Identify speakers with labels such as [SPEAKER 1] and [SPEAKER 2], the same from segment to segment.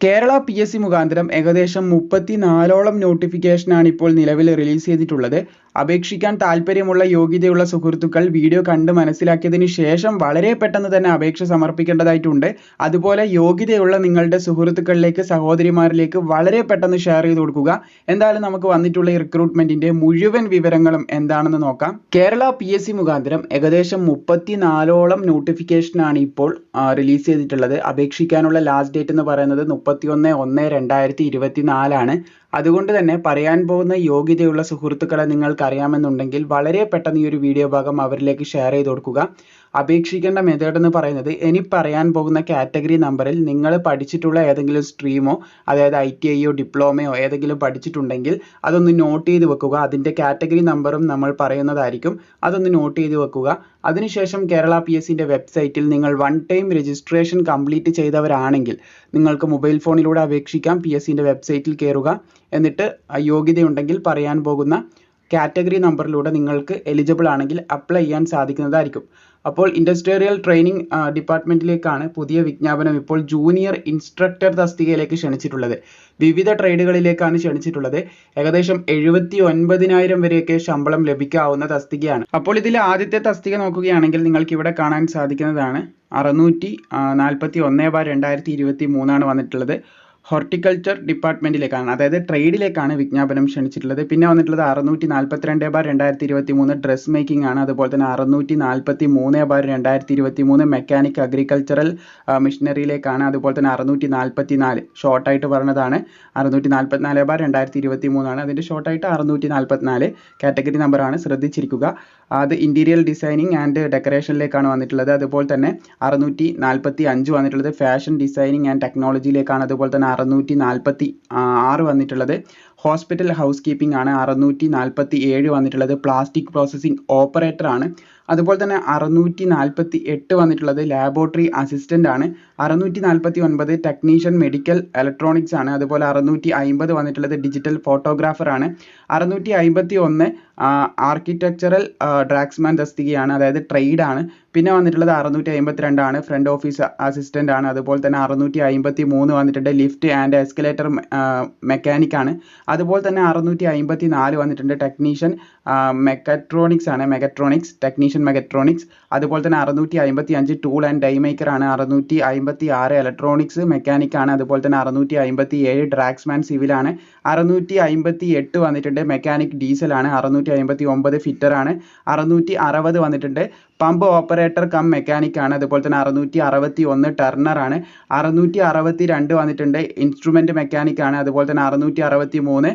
[SPEAKER 1] Kerala P S C മുഖാന്തരം ഏകദേശം മുപ്പത്തിനാലോളം നോട്ടിഫിക്കേഷനാണ് ഇപ്പോൾ നിലവിൽ റിലീസ് ചെയ്തിട്ടുള്ളത്. അപേക്ഷിക്കാൻ താല്പര്യമുള്ള യോഗ്യതയുള്ള സുഹൃത്തുക്കൾ വീഡിയോ കണ്ട് മനസ്സിലാക്കിയതിന് ശേഷം വളരെ പെട്ടെന്ന് തന്നെ അപേക്ഷ സമർപ്പിക്കേണ്ടതായിട്ടുണ്ട്. അതുപോലെ യോഗ്യതയുള്ള നിങ്ങളുടെ സുഹൃത്തുക്കളിലേക്ക് സഹോദരിമാരിലേക്ക് വളരെ പെട്ടെന്ന് ഷെയർ ചെയ്ത് കൊടുക്കുക. എന്തായാലും നമുക്ക് വന്നിട്ടുള്ള ഈ റിക്രൂട്ട്മെന്റിന്റെ മുഴുവൻ വിവരങ്ങളും എന്താണെന്ന് നോക്കാം. കേരള പി എസ് സി മുഖാന്തരം ഏകദേശം മുപ്പത്തിനാലോളം നോട്ടിഫിക്കേഷനാണ് ഇപ്പോൾ റിലീസ് ചെയ്തിട്ടുള്ളത്. അപേക്ഷിക്കാനുള്ള ലാസ്റ്റ് ഡേറ്റ് എന്ന് പറയുന്നത് മുപ്പത്തിയൊന്ന് ഒന്ന് രണ്ടായിരത്തി ഇരുപത്തിനാലാണ്. അതുകൊണ്ട് തന്നെ പറയാൻ പോകുന്ന യോഗ്യതയുള്ള സുഹൃത്തുക്കളെ നിങ്ങൾക്ക് അറിയാമെന്നുണ്ടെങ്കിൽ വളരെ പെട്ടെന്ന് ഈ ഒരു വീഡിയോ ഭാഗം അവരിലേക്ക് ഷെയർ ചെയ്ത് കൊടുക്കുക. അപേക്ഷിക്കേണ്ട മെത്തേഡ് എന്ന് പറയുന്നത് ഇനി പറയാൻ പോകുന്ന കാറ്റഗറി നമ്പറിൽ നിങ്ങൾ പഠിച്ചിട്ടുള്ള ഏതെങ്കിലും സ്ട്രീമോ അതായത് ഐ ടി ഐയോ ഡിപ്ലോമയോ ഏതെങ്കിലും പഠിച്ചിട്ടുണ്ടെങ്കിൽ അതൊന്ന് നോട്ട് ചെയ്ത് വെക്കുക. അതിന്റെ കാറ്റഗറി നമ്പറും നമ്മൾ പറയുന്നതായിരിക്കും. അതൊന്ന് നോട്ട് ചെയ്ത് വെക്കുക. അതിനുശേഷം കേരള പി എസ് സിന്റെ വെബ്സൈറ്റിൽ നിങ്ങൾ വൺ ടൈം രജിസ്ട്രേഷൻ കംപ്ലീറ്റ് ചെയ്തവരാണെങ്കിൽ നിങ്ങൾക്ക് മൊബൈൽ ഫോണിലൂടെ അപേക്ഷിക്കാം. പി എസ് സിന്റെ വെബ്സൈറ്റിൽ കയറുക എന്നിട്ട് യോഗ്യതയുണ്ടെങ്കിൽ പറയാൻ പോകുന്ന കാറ്റഗറി നമ്പറിലൂടെ നിങ്ങൾക്ക് എലിജിബിൾ ആണെങ്കിൽ അപ്ലൈ ചെയ്യാൻ സാധിക്കുന്നതായിരിക്കും. അപ്പോൾ ഇൻഡസ്ട്രിയൽ ട്രെയിനിങ് ഡിപ്പാർട്ട്മെന്റിലേക്കാണ് പുതിയ വിജ്ഞാപനം ഇപ്പോൾ ജൂനിയർ ഇൻസ്ട്രക്ടർ തസ്തികയിലേക്ക് ക്ഷണിച്ചിട്ടുള്ളത്. വിവിധ ട്രേഡുകളിലേക്കാണ് ക്ഷണിച്ചിട്ടുള്ളത്. ഏകദേശം എഴുപത്തി ഒൻപതിനായിരം വരെയൊക്കെ ശമ്പളം ലഭിക്കാവുന്ന തസ്തികയാണ്. അപ്പോൾ ഇതിൽ ആദ്യത്തെ തസ്തിക നോക്കുകയാണെങ്കിൽ നിങ്ങൾക്ക് ഇവിടെ കാണാൻ സാധിക്കുന്നതാണ്. അറുന്നൂറ്റി നാൽപ്പത്തി ഒന്ന് ബാർ രണ്ടായിരത്തി ഇരുപത്തി മൂന്നാണ് വന്നിട്ടുള്ളത്. ഹോർട്ടിക്കൾച്ചർ ഡിപ്പാർട്ട്മെന്റിലേക്കാണ് അതായത് ട്രേഡിലേക്കാണ് വിജ്ഞാപനം ക്ഷണിച്ചിട്ടുള്ളത്. പിന്നെ വന്നിട്ടുള്ളത് അറുന്നൂറ്റി നാൽപ്പത്തിരണ്ട് ബാർ രണ്ടായിരത്തി ഇരുപത്തി മൂന്ന് ഡ്രസ് മേക്കിംഗ് ആണ്. അതുപോലെ തന്നെ അറുന്നൂറ്റി നാൽപ്പത്തി മൂന്ന് ബാർ രണ്ടായിരത്തി ഇരുപത്തി മൂന്ന് മെക്കാനിക് അഗ്രികൾച്ചറൽ മിഷനറിയിലേക്കാണ് അതുപോലെ തന്നെ അറുന്നൂറ്റി നാൽപ്പത്തി നാല് ഷോർട്ടായിട്ട് പറഞ്ഞതാണ്. അറുന്നൂറ്റി നാൽപ്പത്തിനാല് ബാർ രണ്ടായിരത്തി ഇരുപത്തി മൂന്നാണ് അതിന്റെ ഷോർട്ടായിട്ട് അറുന്നൂറ്റി നാൽപ്പത്തിനാല് കാറ്റഗറി നമ്പറാണ് ശ്രദ്ധിച്ചിരിക്കുക. അത് ഇന്റീരിയൽ ഡിസൈനിങ് ആൻഡ് ഡെക്കറേഷനിലേക്കാണ് വന്നിട്ടുള്ളത്. അതുപോലെ തന്നെ അറുന്നൂറ്റി നാൽപ്പത്തി അഞ്ച് വന്നിട്ടുള്ളത് ഫാഷൻ ഡിസൈനിങ് ആൻഡ് ടെക്നോളജിയിലേക്കാണ് അതുപോലെ തന്നെ അറുന്നൂറ്റി നാൽപ്പത്തി ആറ് വന്നിട്ടുള്ളത്. ഹോസ്പിറ്റൽ ഹൗസ് കീപ്പിംഗ് ആണ് അറുന്നൂറ്റി നാൽപ്പത്തി ഏഴ് വന്നിട്ടുള്ളത്. പ്ലാസ്റ്റിക് പ്രോസസ്സിംഗ് ഓപ്പറേറ്റർ ആണ് അതുപോലെ തന്നെ അറുന്നൂറ്റി നാൽപ്പത്തി എട്ട് വന്നിട്ടുള്ളത് ലാബോറട്ടറി അസിസ്റ്റന്റ് ആണ്. അറുന്നൂറ്റി നാൽപ്പത്തി ഒൻപത് ടെക്നീഷ്യൻ മെഡിക്കൽ ഇലക്ട്രോണിക്സ് ആണ്. അതുപോലെ അറുന്നൂറ്റി അമ്പത് വന്നിട്ടുള്ളത് ഡിജിറ്റൽ ഫോട്ടോഗ്രാഫർ ആണ്. അറുന്നൂറ്റി അമ്പത്തി ഒന്ന് ആർക്കിടെക്ചറൽ ഡ്രാക്സ്മാൻ തസ്തികയാണ് അതായത് ട്രേഡ് ആണ്. പിന്നെ വന്നിട്ടുള്ളത് അറുന്നൂറ്റി അമ്പത്തി രണ്ടാണ് ഫ്രണ്ട് ഓഫീസ് അസിസ്റ്റന്റ് ആണ്. അതുപോലെ തന്നെ അറുന്നൂറ്റി അമ്പത്തി മൂന്ന് വന്നിട്ടുണ്ട് ലിഫ്റ്റ് ആൻഡ് എസ്കലേറ്റർ മെക്കാനിക് ആണ്. അതുപോലെ തന്നെ അറുന്നൂറ്റി അമ്പത്തി നാല് വന്നിട്ടുണ്ട് ടെക്നീഷ്യൻ മെക്കട്രോണിക്സ് ആണ്. മെക്കട്രോണിക്സ് ടെക്നീഷ്യൻ മെക്കട്രോണിക്സ് അതുപോലെ തന്നെ അറുന്നൂറ്റി അമ്പത്തി അഞ്ച് ടൂൾ ആൻഡ് ഡൈ മേക്കർ ആണ്. അറുന്നൂറ്റി അമ്പത്തി ആറ് ഇലക്ട്രോണിക്സ് മെക്കാനിക് ആണ്. അതുപോലെ തന്നെ അറുന്നൂറ്റി അമ്പത്തി ഏഴ് ഡ്രാക്സ്മാൻ സിവിൽ ആണ്. അറുന്നൂറ്റി അമ്പത്തി എട്ട് വന്നിട്ടുണ്ട് മെക്കാനിക് ഡീസൽ ആണ്. അറുന്നൂറ്റി അമ്പത്തി ഒമ്പത് ഫിറ്റർ ആണ് അറുന്നൂറ്റി അറുപത് വന്നിട്ടുണ്ട്. പമ്പ് ഓപ്പറേറ്റർ കം മെക്കാനിക് ആണ് അതുപോലെ തന്നെ അറുന്നൂറ്റി അറുപത്തി ഒന്ന് ടർണർ ആണ് അറുന്നൂറ്റി അറുപത്തി രണ്ട് വന്നിട്ടുണ്ട്. ഇൻസ്ട്രുമെന്റ് മെക്കാനിക് ആണ് അതുപോലെ തന്നെ അറുന്നൂറ്റി അറുപത്തി മൂന്ന്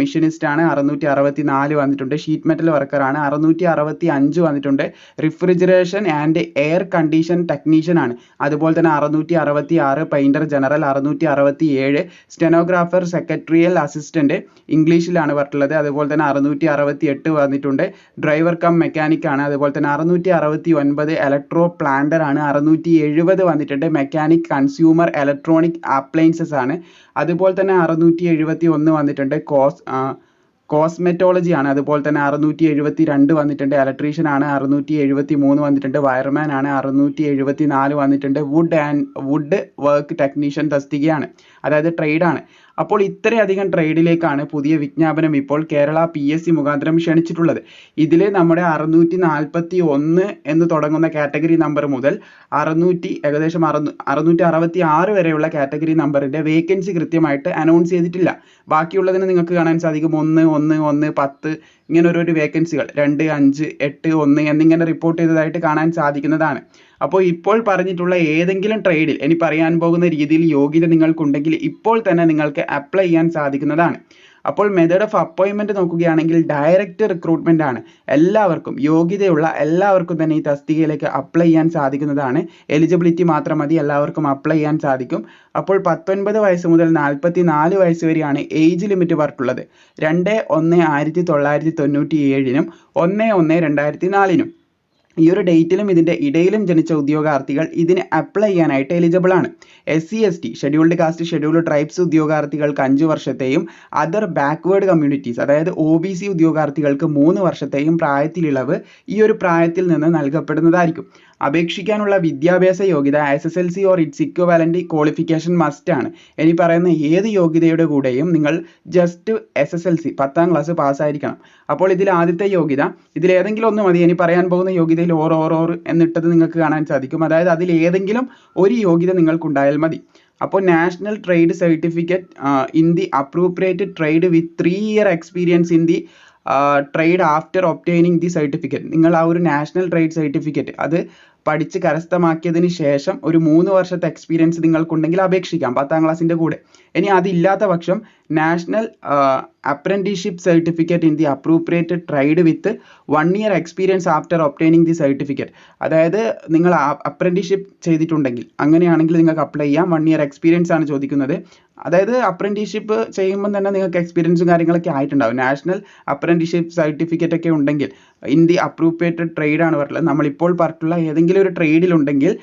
[SPEAKER 1] മിഷനിസ്റ്റ് ആണ് അറുന്നൂറ്റി അറുപത്തി നാല് വന്നിട്ടുണ്ട്. ഷീറ്റ് മെറ്റൽ ആണ് അറുന്നൂറ്റി അറുപത്തി അഞ്ച് വന്നിട്ടുണ്ട്. Refrigeration and air condition technician ആണ് അതുപോലെ തന്നെ അറുന്നൂറ്റി അറുപത്തി ആറ് പെയിന്റർ ജനറൽ അറുന്നൂറ്റി അറുപത്തി ഏഴ് സ്റ്റെനോഗ്രാഫർ സെക്രട്ടറിയൽ അസിസ്റ്റന്റ് ഇംഗ്ലീഷിലാണ് പറഞ്ഞിട്ടുള്ളത്. അതുപോലെ തന്നെ അറുന്നൂറ്റി അറുപത്തി എട്ട് വന്നിട്ടുണ്ട്. ഡ്രൈവർ കം മെക്കാനിക് ആണ് അതുപോലെ തന്നെ അറുന്നൂറ്റി അറുപത്തി ഒൻപത് electro planter ആണ്. അറുന്നൂറ്റി എഴുപത് വന്നിട്ടുണ്ട്. മെക്കാനിക് കൺസ്യൂമർ ഇലക്ട്രോണിക് അപ്ലയൻസസ് ആണ്. അതുപോലെ തന്നെ അറുന്നൂറ്റി എഴുപത്തി ഒന്ന് വന്നിട്ടുണ്ട് കോസ് കോസ്മെറ്റോളജി ആണ്. അതുപോലെ തന്നെ അറുന്നൂറ്റി എഴുപത്തി രണ്ട് വന്നിട്ടുണ്ട്. ഇലക്ട്രീഷ്യൻ ആണ്. അറുന്നൂറ്റി എഴുപത്തി മൂന്ന് വന്നിട്ടുണ്ട്. വയർമാൻ ആണ്. അറുന്നൂറ്റി എഴുപത്തി നാല് വന്നിട്ടുണ്ട്. Wood and wood work technician തസ്തികയാണ്. അതായത് ട്രേഡ് ആണ്. അപ്പോൾ ഇത്രയധികം ട്രേഡിലേക്കാണ് പുതിയ വിജ്ഞാപനം ഇപ്പോൾ കേരള പി എസ് സി മുഖാന്തരം ക്ഷണിച്ചിട്ടുള്ളത്. ഇതിൽ നമ്മുടെ അറുന്നൂറ്റി നാൽപ്പത്തി ഒന്ന് എന്ന് തുടങ്ങുന്ന കാറ്റഗറി നമ്പർ മുതൽ അറുന്നൂറ്റി ഏകദേശം അറുന്നൂ അറുന്നൂറ്റി അറുപത്തി ആറ് വരെയുള്ള കാറ്റഗറി നമ്പറിന്റെ വേക്കൻസി കൃത്യമായിട്ട് അനൗൺസ് ചെയ്തിട്ടില്ല. ബാക്കിയുള്ളതിന് നിങ്ങൾക്ക് കാണാൻ സാധിക്കും ഒന്ന് ഒന്ന് ഒന്ന് പത്ത് ഇങ്ങനെ ഓരോരോ വേക്കൻസികൾ. രണ്ട് അഞ്ച് എട്ട് ഒന്ന് എന്നിങ്ങനെ റിപ്പോർട്ട് ചെയ്തതായിട്ട് കാണാൻ സാധിക്കുന്നതാണ്. അപ്പോൾ ഇപ്പോൾ പറഞ്ഞിട്ടുള്ള ഏതെങ്കിലും ട്രേഡിൽ ഇനി പറയാൻ പോകുന്ന രീതിയിൽ യോഗ്യത നിങ്ങൾക്കുണ്ടെങ്കിൽ ഇപ്പോൾ തന്നെ നിങ്ങൾക്ക് അപ്ലൈ ചെയ്യാൻ സാധിക്കുന്നതാണ്. അപ്പോൾ മെത്തേഡ് ഓഫ് അപ്പോയിൻമെന്റ് നോക്കുകയാണെങ്കിൽ ഡയറക്റ്റ് റിക്രൂട്ട്മെന്റ് ആണ്. എല്ലാവർക്കും യോഗ്യതയുള്ള എല്ലാവർക്കും തന്നെ ഈ തസ്തികയിലേക്ക് അപ്ലൈ ചെയ്യാൻ സാധിക്കുന്നതാണ്. എലിജിബിലിറ്റി മാത്രം മതി എല്ലാവർക്കും അപ്ലൈ ചെയ്യാൻ സാധിക്കും. അപ്പോൾ പത്തൊൻപത് വയസ്സ് മുതൽ നാൽപ്പത്തി നാല് വയസ്സ് വരെയാണ് ഏജ് ലിമിറ്റ് പറഞ്ഞിട്ടുള്ളത് രണ്ട് ഒന്ന് ആയിരത്തി തൊള്ളായിരത്തി തൊണ്ണൂറ്റി ഏഴിനും ഒന്ന് ഒന്ന് രണ്ടായിരത്തി നാലിനും. ഈ ഒരു ഡേറ്റിലും ഇതിന്റെ ഇടയിലും ജനിച്ച ഉദ്യോഗാർത്ഥികൾ ഇതിന് അപ്ലൈ ചെയ്യാനായിട്ട് എലിജിബിൾ ആണ്. S C S T scheduled caste scheduled tribes ഉദ്യോഗാർത്ഥികൾക്ക് അഞ്ച് വർഷത്തെയും അതർ ബാക്ക്വേർഡ് കമ്മ്യൂണിറ്റീസ് അതായത് ഒ ബി സി ഉദ്യോഗാർത്ഥികൾക്ക് മൂന്ന് വർഷത്തെയും പ്രായത്തിലിളവ് ഈ ഒരു പ്രായത്തിൽ നിന്ന് നൽകപ്പെടുന്നതായിരിക്കും. അപേക്ഷിക്കാനുള്ള വിദ്യാഭ്യാസ യോഗ്യത S S L C or its equivalent qualification must ആണ്. ഇനി പറയുന്ന ഏത് യോഗ്യതയുടെ കൂടെയും നിങ്ങൾ just S S L C പത്താം ക്ലാസ് പാസ്സായിരിക്കണം അപ്പോൾ ഇതിൽ ആദ്യത്തെ യോഗ്യത ഇതിൽ ഏതെങ്കിലും ഒന്ന് മതി. ഇനി പറയാൻ പോകുന്ന യോഗ്യതയിൽ ഓർ ഓർ ഓർ എന്നിട്ടത് നിങ്ങൾക്ക് കാണാൻ സാധിക്കും. അതായത് അതിൽ ഏതെങ്കിലും ഒരു യോഗ്യത നിങ്ങൾക്കുണ്ടായാൽ മതി. അപ്പോൾ national trade certificate in the appropriate trade with three year experience in the trade after obtaining the certificate നിങ്ങൾ ആ ഒരു നാഷണൽ ട്രേഡ് സർട്ടിഫിക്കറ്റ് അത് പഠിച്ച് കരസ്ഥമാക്കിയതിന് ശേഷം ഒരു മൂന്ന് വർഷത്തെ എക്സ്പീരിയൻസ് നിങ്ങൾക്കുണ്ടെങ്കിൽ അപേക്ഷിക്കാം പത്താം ക്ലാസ്സിന്റെ കൂടെ. ഇനി അതില്ലാത്ത പക്ഷം national apprenticeship certificate in the appropriate trade with one year experience after obtaining the certificate അതായത് നിങ്ങൾ അപ്രന്റീഷിപ്പ് ചെയ്തിട്ടുണ്ടെങ്കിൽ അങ്ങനെയാണെങ്കിൽ നിങ്ങൾക്ക് അപ്ലൈ ചെയ്യാം. വൺ ഇയർ എക്സ്പീരിയൻസ് ആണ് ചോദിക്കുന്നത്. അതായത് അപ്രന്റീഷിപ്പ് ചെയ്യുമ്പോൾ തന്നെ നിങ്ങൾക്ക് എക്സ്പീരിയൻസും കാര്യങ്ങളൊക്കെ ആയിട്ടുണ്ടാവും. നാഷണൽ അപ്രന്റീഷിപ്പ് സർട്ടിഫിക്കറ്റ് ഒക്കെ ഉണ്ടെങ്കിൽ ഇൻ ദി അപ്രൂപ്രിയേറ്റഡ് ട്രേഡ് ആണ് പറഞ്ഞിട്ടുള്ളത്. നമ്മളിപ്പോൾ പറഞ്ഞിട്ടുള്ള ഏതെങ്കിലും ഒരു ട്രേഡിലുണ്ടെങ്കിൽ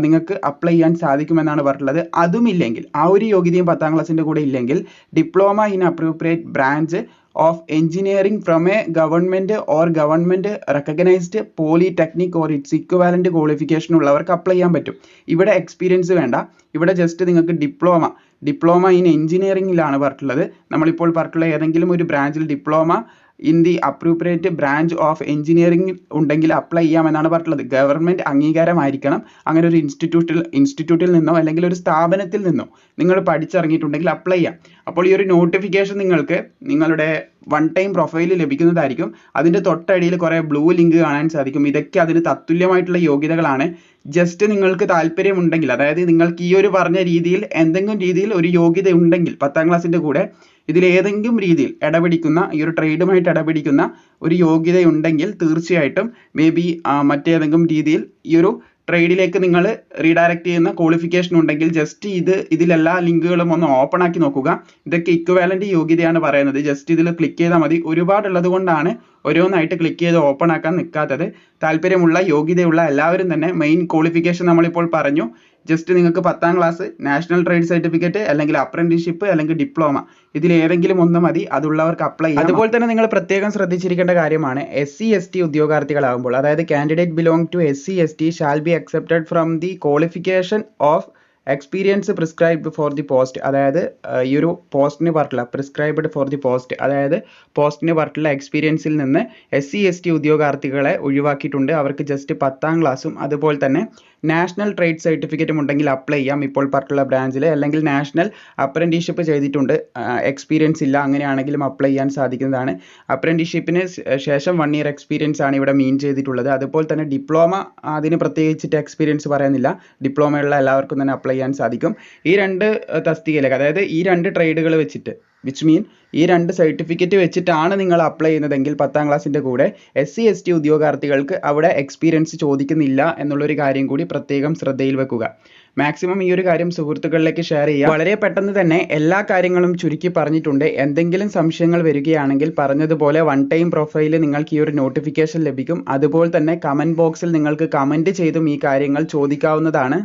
[SPEAKER 1] നിങ്ങൾക്ക് അപ്ലൈ ചെയ്യാൻ സാധിക്കുമെന്നാണ് പറഞ്ഞിട്ടുള്ളത്. അതുമില്ലെങ്കിൽ ആ ഒരു യോഗ്യതയും പത്താം ക്ലാസ്സിന്റെ കൂടെ ഇല്ലെങ്കിൽ diploma in appropriate branch of engineering from a government or government recognised polytechnic or its equivalent qualification ഉള്ളവർക്ക് അപ്ലൈ ചെയ്യാൻ പറ്റും. ഇവിടെ എക്സ്പീരിയൻസ് വേണ്ട. ഇവിടെ ജസ്റ്റ് നിങ്ങൾക്ക് ഡിപ്ലോമ ഡിപ്ലോമ ഇൻ എഞ്ചിനീയറിംഗിലാണ് പറഞ്ഞിട്ടുള്ളത്. നമ്മളിപ്പോൾ പറഞ്ഞിട്ടുള്ള ഏതെങ്കിലും ഒരു ബ്രാഞ്ചിൽ diploma in the appropriate branch of engineering ഉണ്ടെങ്കിൽ അപ്ലൈ ചെയ്യാമെന്നാണ് പറഞ്ഞിട്ടുള്ളത്. ഗവൺമെന്റ് അംഗീകാരമായിരിക്കണം. അങ്ങനെ ഒരു ഇൻസ്റ്റിറ്റ്യൂട്ടിൽ ഇൻസ്റ്റിറ്റ്യൂട്ടിൽ നിന്നോ അല്ലെങ്കിൽ ഒരു സ്ഥാപനത്തിൽ നിന്നോ നിങ്ങൾ പഠിച്ചിറങ്ങിയിട്ടുണ്ടെങ്കിൽ അപ്ലൈ ചെയ്യാം. അപ്പോൾ ഈ ഒരു നോട്ടിഫിക്കേഷൻ നിങ്ങൾക്ക് നിങ്ങളുടെ വൺ ടൈം പ്രൊഫൈൽ ലഭിക്കുന്നതായിരിക്കും. അതിന്റെ തൊട്ടടിയിൽ കുറേ ബ്ലൂ ലിങ്ക് കാണാൻ സാധിക്കും. ഇതൊക്കെ അതിന് തത്തുല്യമായിട്ടുള്ള യോഗ്യതകളാണ്. ജസ്റ്റ് നിങ്ങൾക്ക് താല്പര്യമുണ്ടെങ്കിൽ അതായത് നിങ്ങൾക്ക് ഈ ഒരു പറഞ്ഞ രീതിയിൽ എന്തെങ്കിലും രീതിയിൽ ഒരു യോഗ്യത ഉണ്ടെങ്കിൽ പത്താം ക്ലാസ്സിന്റെ കൂടെ ഇതിൽ ഏതെങ്കിലും രീതിയിൽ ഇടപിടിക്കുന്ന ഈ ഒരു ട്രേഡുമായിട്ട് ഇടപിടിക്കുന്ന ഒരു യോഗ്യതയുണ്ടെങ്കിൽ തീർച്ചയായിട്ടും മേ ബി മറ്റേതെങ്കിലും രീതിയിൽ ഈ ഒരു ട്രേഡിലേക്ക് നിങ്ങൾ റീഡയറക്റ്റ് ചെയ്യുന്ന ക്വാളിഫിക്കേഷൻ ഉണ്ടെങ്കിൽ ജസ്റ്റ് ഇത് ഇതിലെല്ലാ ലിങ്കുകളും ഒന്ന് ഓപ്പൺ ആക്കി നോക്കുക. ഇതൊക്കെ ഇക്വാലന്റ് യോഗ്യതയാണ് പറയുന്നത്. ജസ്റ്റ് ഇതിൽ ക്ലിക്ക് ചെയ്താൽ മതി. ഒരുപാടുള്ളത് കൊണ്ടാണ് ഓരോന്നായിട്ട് ക്ലിക്ക് ചെയ്ത് ഓപ്പൺ ആക്കാൻ നിൽക്കാത്തത്. താല്പര്യമുള്ള യോഗ്യതയുള്ള എല്ലാവരും തന്നെ മെയിൻ ക്വാളിഫിക്കേഷൻ നമ്മളിപ്പോൾ പറഞ്ഞു. ജസ്റ്റ് നിങ്ങൾക്ക് പത്താം ക്ലാസ് നാഷണൽ ട്രേഡ് സർട്ടിഫിക്കറ്റ് അല്ലെങ്കിൽ അപ്രന്റീഷിപ്പ് അല്ലെങ്കിൽ ഡിപ്ലോമ ഇതിൽ ഏതെങ്കിലും ഒന്ന് മതി. അതുള്ളവർക്ക് അപ്ലൈ ചെയ്യാം അതുപോലെ തന്നെ നിങ്ങൾ പ്രത്യേകം ശ്രദ്ധിച്ചിരിക്കേണ്ട കാര്യമാണ്. എസ് സി എസ് ടി ഉദ്യോഗാർത്ഥികളാകുമ്പോൾ അതായത് candidate belong to S C S T shall be accepted from the qualification of experience prescribed for the post അതായത് ഈ ഒരു പോസ്റ്റിന് പറഞ്ഞിട്ടുള്ള പ്രിസ്ക്രൈബ്ഡ് ഫോർ ദി പോസ്റ്റ് അതായത് പോസ്റ്റിന് പറഞ്ഞിട്ടുള്ള എക്സ്പീരിയൻസിൽ നിന്ന് എസ് സി എസ് ടി ഉദ്യോഗാർത്ഥികളെ ഒഴിവാക്കിയിട്ടുണ്ട്. അവർക്ക് ജസ്റ്റ് പത്താം ക്ലാസ്സും അതുപോലെ തന്നെ നാഷണൽ ട്രേഡ് സർട്ടിഫിക്കറ്റും ഉണ്ടെങ്കിൽ അപ്ലൈ ചെയ്യാം ഇപ്പോൾ പറഞ്ഞിട്ടുള്ള ബ്രാഞ്ചിൽ അല്ലെങ്കിൽ നാഷണൽ അപ്രന്റീഷിപ്പ് ചെയ്തിട്ടുണ്ട്. എക്സ്പീരിയൻസ് ഇല്ല. അങ്ങനെയാണെങ്കിലും അപ്ലൈ ചെയ്യാൻ സാധിക്കുന്നതാണ്. അപ്രന്റീഷിപ്പിന് ശേഷം വൺ ഇയർ എക്സ്പീരിയൻസ് ആണ് ഇവിടെ മീൻ ചെയ്തിട്ടുള്ളത്. അതുപോലെ തന്നെ ഡിപ്ലോമ അതിന് പ്രത്യേകിച്ചിട്ട് എക്സ്പീരിയൻസ് പറയുന്നില്ല ഡിപ്ലോമയുള്ള എല്ലാവർക്കും തന്നെ അപ്ലൈ ചെയ്യാൻ സാധിക്കും. ഈ രണ്ട് തസ്തികയിലേക്ക് അതായത് ഈ രണ്ട് ട്രേഡുകൾ വെച്ചിട്ട് വിച്ച് മീൻ ഈ രണ്ട് സർട്ടിഫിക്കറ്റ് വെച്ചിട്ടാണ് നിങ്ങൾ അപ്ലൈ ചെയ്യുന്നതെങ്കിൽ പത്താം ക്ലാസ്സിന്റെ കൂടെ എസ് സി എസ് ടി ഉദ്യോഗാർത്ഥികൾക്ക് അവിടെ എക്സ്പീരിയൻസ് ചോദിക്കുന്നില്ല എന്നുള്ളൊരു കാര്യം കൂടി പ്രത്യേകം ശ്രദ്ധയിൽ വെക്കുക. മാക്സിമം ഈ ഒരു കാര്യം സുഹൃത്തുക്കളിലേക്ക് ഷെയർ ചെയ്യുക. വളരെ പെട്ടെന്ന് തന്നെ എല്ലാ കാര്യങ്ങളും ചുരുക്കി പറഞ്ഞിട്ടുണ്ട്. എന്തെങ്കിലും സംശയങ്ങൾ വരികയാണെങ്കിൽ പറഞ്ഞതുപോലെ വൺ ടൈം പ്രൊഫൈൽ നിങ്ങൾക്ക് ഈ ഒരു നോട്ടിഫിക്കേഷൻ ലഭിക്കും. അതുപോലെ തന്നെ കമന്റ് ബോക്സിൽ നിങ്ങൾക്ക് കമന്റ് ചെയ്തും ഈ കാര്യങ്ങൾ ചോദിക്കാവുന്നതാണ്.